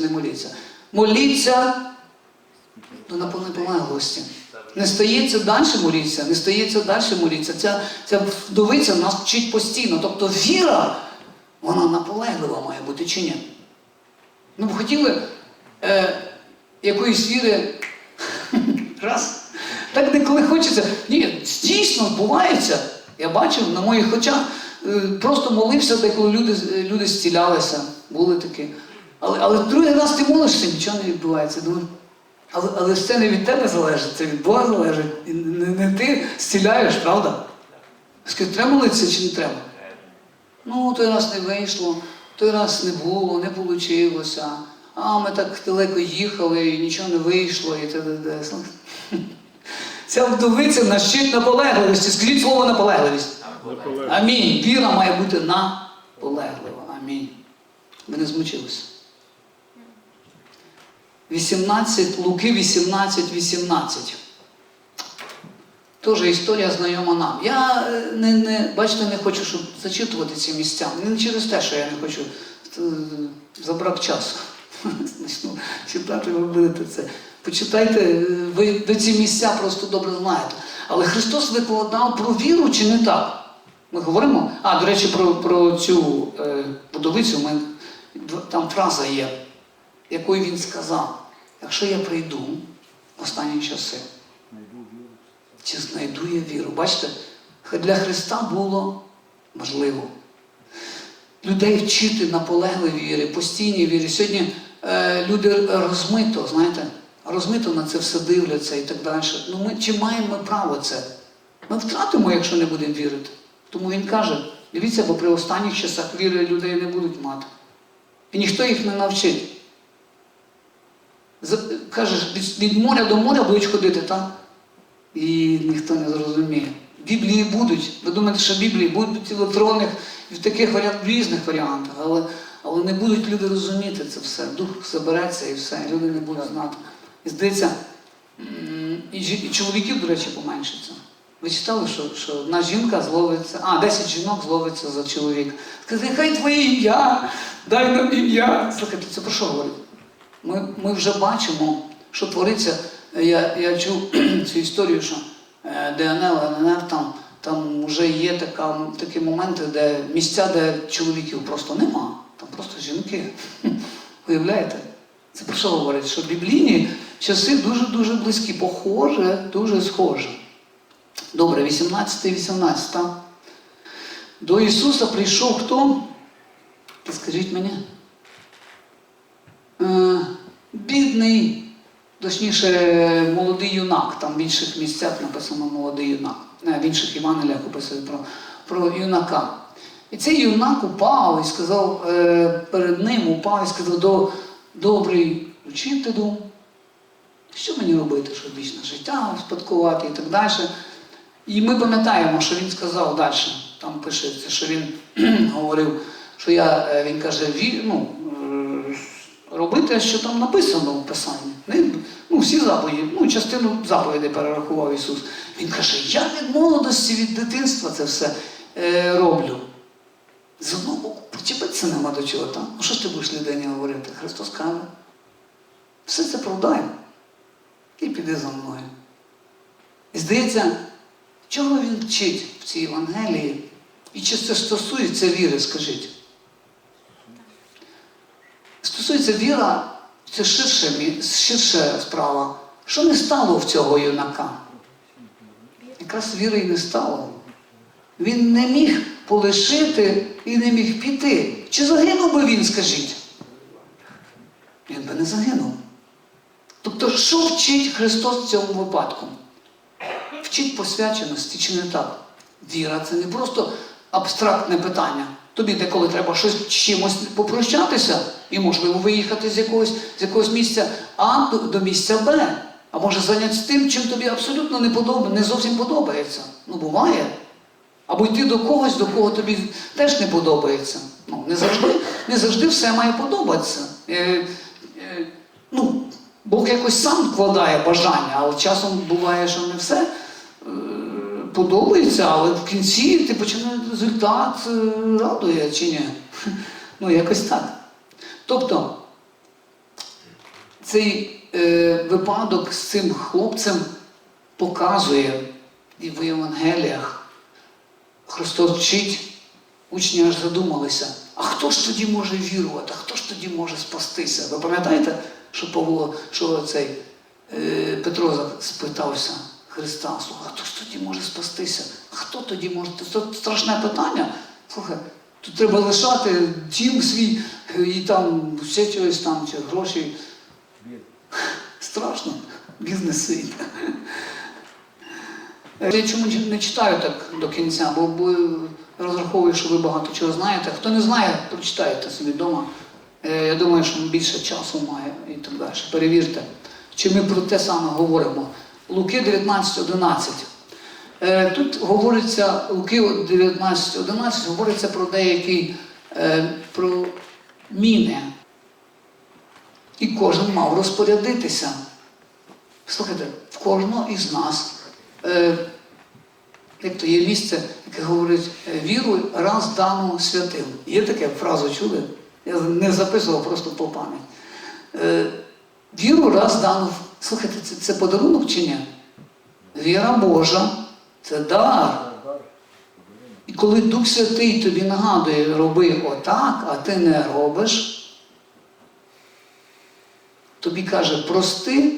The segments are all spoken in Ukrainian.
не моліться. Моліться до наполеглості. Не стається далі моліться, не стається далі моліться. Ця, ця вдовиця нас вчить постійно. Тобто віра, вона наполеглива має бути чи ні? Ну, б хотіли е, якоїсь віри раз. Так деколи хочеться. Ні, дійсно відбувається. Я бачив на моїх очах, е, просто молився, деколи люди, люди зцілялися, були такі. Але, але другий раз ти молишся, нічого не відбувається. Думаю, але, але ж це не від тебе залежить, це від Бога залежить. І не, не ти зціляєш, правда? Скажи, треба молитися чи не треба? Ну, той раз не вийшло, той раз не було, не вийшло. А ми так далеко їхали, і нічого не вийшло, і т.д. Ця вдовиця нащить наполегливості. Скажіть слово наполегливість. Амінь. Віра має бути наполеглива. Амінь. Ми не змучилися. 18, Луки 18, 18. Теж історія знайома нам. Я е, не, не, бачите, не хочу, щоб зачитувати ці місця. Не через те, що я не хочу е, забрав часу. Почну читати, ви будете це. Почитайте, е, ви, ви ці місця просто добре знаєте. Але Христос викладав про віру чи не так? Ми говоримо. А, до речі, про, про цю е, будовицю ми, там фраза є, якою він сказав, якщо я прийду в останні часи, чи знайду я віру? Бачите, для Христа було можливо. Людей вчити наполегливі віри, постійні віри. Сьогодні е, люди розмито, знаєте, розмито на це все дивляться і так далі. Ну ми чи маємо ми право це? Ми втратимо, якщо не будемо вірити. Тому він каже: дивіться, бо при останніх часах віри людей не будуть мати. І ніхто їх не навчить. Кажеш, від, моря до моря будуть ходити, так? І ніхто не зрозуміє. Біблії будуть. Ви думаєте, що Біблії будуть в електронних і в таких варіантах, в різних варіантах, але, але не будуть люди розуміти це все. Дух забереться і все, люди не будуть знати. І здається, і, і чоловіків, до речі, поменшиться. Ви читали, що, що одна жінка зловиться, а, 10 жінок зловиться за чоловіка. Скажи, хай твоє ім'я, дай нам ім'я. Слухайте, це про що говорить? Ми, ми вже бачимо, що твориться. Я, я чув цю історію, що е, ДНЛ, ЛНР, там, там вже є така, такі моменти, де місця, де чоловіків просто нема, там просто жінки. Уявляєте? Це про що говорить? Що біблійні часи дуже-дуже близькі, похоже, дуже схоже. Добре, 18 18. так? До Ісуса прийшов хто? Скажіть мені. Е, бідний, точніше, молодий юнак. Там в інших місцях написано молодий юнак. В інших Євангеліях описують про, про юнака. І цей юнак упав і сказав, е, перед ним упав і сказав, «До- добрий учителю, що мені робити, щоб вічне життя спадкувати і так далі. І ми пам'ятаємо, що він сказав далі. Там пишеться, що він говорив, що я, е, він каже, ну, е, робити, що там написано в Писанні. Ну, всі заповіді, ну, частину заповідей перерахував Ісус. Він каже, я від молодості, від дитинства це все е, роблю. З одного боку, причепитися нема до чого там. Ну що ж ти будеш людині говорити? Христос каже, все це продай і піди за мною. І здається, чого він вчить в цій Євангелії? І чи це стосується віри, скажіть? Стосується віра, це ширше, ширша справа. Що не стало в цього юнака? Якраз віри і не стало. Він не міг полишити і не міг піти. Чи загинув би він, скажіть? Він би не загинув. Тобто, що вчить Христос в цьому випадку? Вчить посвяченості чи не так? Віра це не просто абстрактне питання. Тобі деколи треба щось чимось попрощатися і, можливо, виїхати з якогось, з якогось місця А до, до місця Б. А може зайнятися тим, чим тобі абсолютно не подобається, не зовсім подобається. Ну, буває. Або йти до когось, до кого тобі теж не подобається. Ну, не завжди, не завжди все має подобатися. Е, е, ну, Бог якось сам вкладає бажання, але часом буває, що не все е, подобається, але в кінці ти починаєш результат е, радує чи ні? Ну, якось так. Тобто, цей е, випадок з цим хлопцем показує і в Євангеліях. Христос вчить, учні аж задумалися, а хто ж тоді може вірувати, а хто ж тоді може спастися? Ви пам'ятаєте, що Павло, що цей е, Петро спитався Христа, слухай, хто ж тоді може спастися? Хто тоді може? Це страшне питання. Слухай, тут треба лишати дім свій е, і там ще чогось там, чи гроші. Страшно, бізнес свій. Е, Я чому не читаю так до кінця, бо, бо розраховую, що ви багато чого знаєте. Хто не знає, прочитайте собі вдома. Е, Я думаю, що більше часу має і так далі. Перевірте, чи ми про те саме говоримо. Луки 19.11. Е, Тут говориться, Луки 19.11 говориться про деякі е, про міни. І кожен мав розпорядитися. Слухайте, в кожного із нас, е, як то є місце, яке говорить, віруй раз дану святим. Є таке фразу чули? Я не записував просто по пам'ять. Віру раз дану. Слухайте, це, це подарунок чи ні? Віра Божа це дар. І коли Дух Святий тобі нагадує, роби отак, а ти не робиш, тобі каже, прости,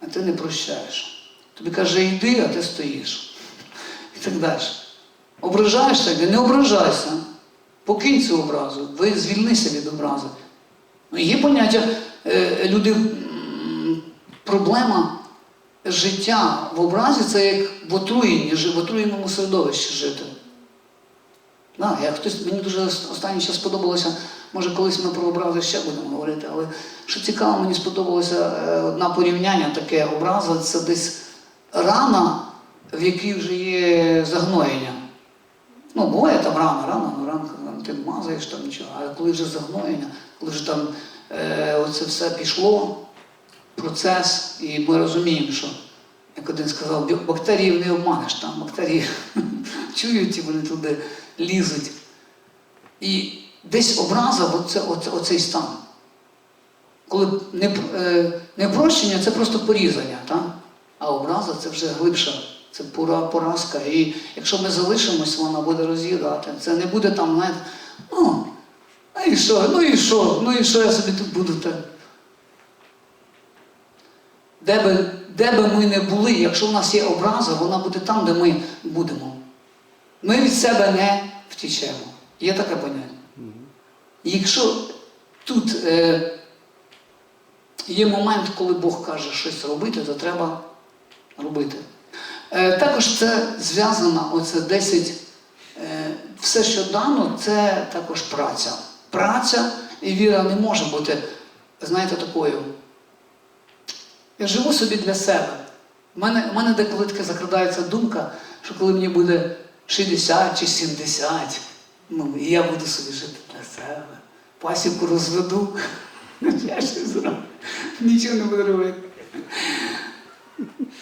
а ти не прощаєш. Тобі каже, йди, а ти стоїш. І так далі. Ображаєшся, не ображайся. Покинь цю образу, ви звільнися від образи. Ну, є поняття, е, люди, проблема життя в образі це як в отруєнні, в отруєному середовищі жити. Да, я хтось, мені дуже останній час сподобалося, може колись ми про образи ще будемо говорити, але що цікаво, мені сподобалося е, одне порівняння таке образа, це десь рана, в якій вже є загноєння. Ну, буває там рана, рана, ну ранка ти мазаєш там нічого, а коли вже загноєння, коли вже там е, оце все пішло, процес, і ми розуміємо, що, як один сказав, «бі- бактеріїв не обманеш там, бактерії чують і вони туди лізуть. І десь образа, оце, оце, оцей стан. Коли не, е, не прощення це просто порізання, так? а образа це вже глибша, це пора поразка. І якщо ми залишимось, вона буде роз'їдати. Це не буде там, знаєте, ну, а і що, ну і що, ну і що я собі тут буду так. Де би, де би ми не були, якщо в нас є образа, вона буде там, де ми будемо. Ми від себе не втічемо. Є таке поняття. Якщо тут е, є момент, коли Бог каже щось робити, то треба робити. Е, також це зв'язано, оце 10, е, все, що дано, це також праця. Праця і віра не може бути, знаєте, такою. Я живу собі для себе. У мене, у мене деколи таке закрадається думка, що коли мені буде 60 чи 70, ну, і я буду собі жити для себе. Пасіку розведу, я щось зроблю, нічого не буду робити.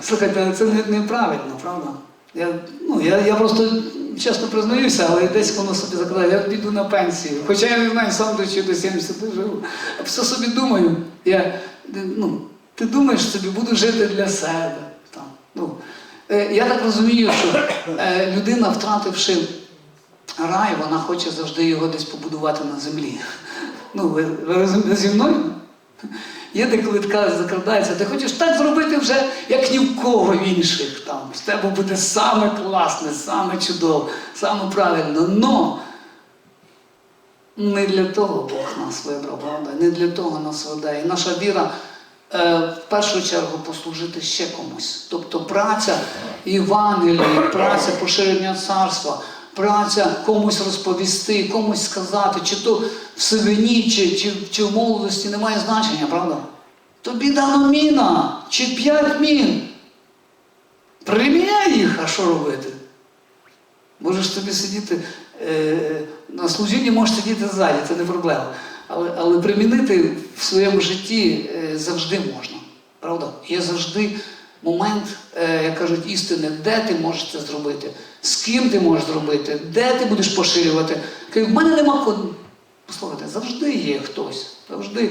Слухайте, це неправильно, правда? Я, ну, я, я просто чесно признаюся, але десь воно собі закладає, я піду на пенсію. Хоча я не знаю, сам до чи до 70 живу. Все собі думаю, я, ну, ти думаєш собі, буду жити для себе. Там, ну, е, я так розумію, що е, людина, втративши рай, вона хоче завжди його десь побудувати на землі. Ну, ви, ви зі мною? Є деколи така закрадається, ти хочеш так зробити вже, як ні в кого інших. Там. З тебе буде саме класне, саме чудово, саме правильно. Но не для того Бог нас вибрав, правда? Не для того нас веде. І наша віра в першу чергу послужити ще комусь. Тобто праця Євангелії, праця поширення царства, праця комусь розповісти, комусь сказати, чи то в сивині, чи, чи, чи в молодості не має значення, правда? Тобі дано міна, чи п'ять мін. Приміняй їх, а що робити? Можеш тобі сидіти е, на служінні, можеш сидіти ззаді, це не проблема. Але, але примінити в своєму житті е, завжди можна. Правда? Є завжди момент, е, як кажуть, істини, де ти можеш це зробити, з ким ти можеш зробити, де ти будеш поширювати. В мене нема. Послухайте, завжди є хтось. Завжди